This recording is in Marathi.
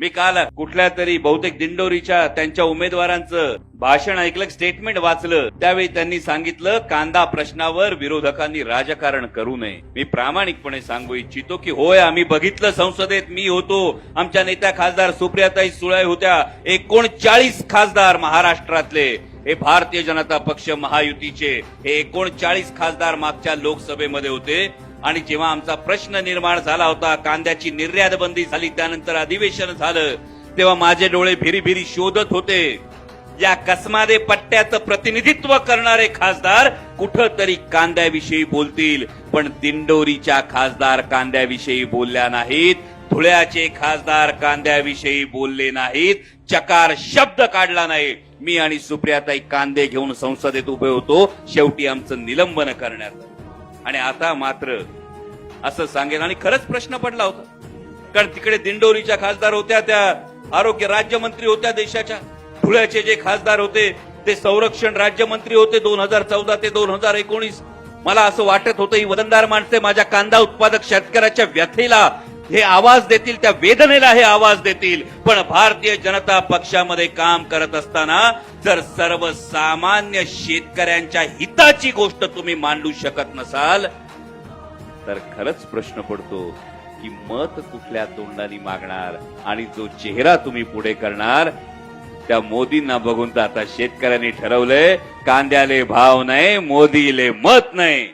मी काल कुठल्या तरी बहुतेक दिंडोरीच्या त्यांच्या उमेदवारांचं भाषण ऐकलं स्टेटमेंट वाचलं. त्यावेळी त्यांनी सांगितलं कांदा प्रश्नावर विरोधकांनी राजकारण करू नये. मी प्रामाणिकपणे सांगू इच्छितो की होय आम्ही बघितलं संसदेत मी होतो. आमच्या नेत्या खासदार सुप्रियाताई सुळे होत्या. एकोणचाळीस खासदार महाराष्ट्रातले. हे भारतीय जनता पक्ष महायुतीचे. हे एकोणचाळीस खासदार मागच्या लोकसभेमध्ये होते. आणि जेव्हा आमचा प्रश्न निर्माण झाला होता कांद्याची निर्यात बंदी झाली त्यानंतर अधिवेशन झालं तेव्हा माझे डोळे भिरी भिरी शोधत होते या कसमादे पट्ट्याचं प्रतिनिधित्व करणारे खासदार कुठंतरी कांद्याविषयी बोलतील पण दिंडोरीच्या खासदार कांद्याविषयी बोलल्या नाहीत धुळ्याचे खासदार कांद्याविषयी बोलले नाहीत चकार शब्द काढला नाही मी आणि सुप्रियाताई कांदे घेऊन संसदेत उभे होतो शेवटी आमचं निलंबन करण्यात आलं. आणि आता मात्र असं सांगेल आणि खरंच प्रश्न पडला होता. कारण तिकडे दिंडोरीच्या खासदार होत्या त्या आरोग्य राज्यमंत्री होत्या देशाच्या. धुळ्याचे जे खासदार होते ते संरक्षण राज्यमंत्री होते दोन हजार चौदा ते दोन हजार एकोणीस. मला असं वाटत होतं ही वदनदार माणसे माझ्या कांदा उत्पादक शेतकऱ्याच्या व्यथेला हे आवाज देतील त्या वेदनेला हे आवाज देतील. पण भारतीय जनता पक्षामध्ये काम करत असताना जर सर्वसामान्य शेतकऱ्यांच्या हिताची गोष्ट तुम्ही मांडू शकत नसाल तर खरंच प्रश्न पडतो की मत कुठल्या तोंडाने मागणार आणि जो चेहरा तुम्ही पुढे करणार त्या मोदींना बघून तर आता शेतकऱ्यांनी ठरवलंय कांद्याले भाव नाही मोदीले मत नाही.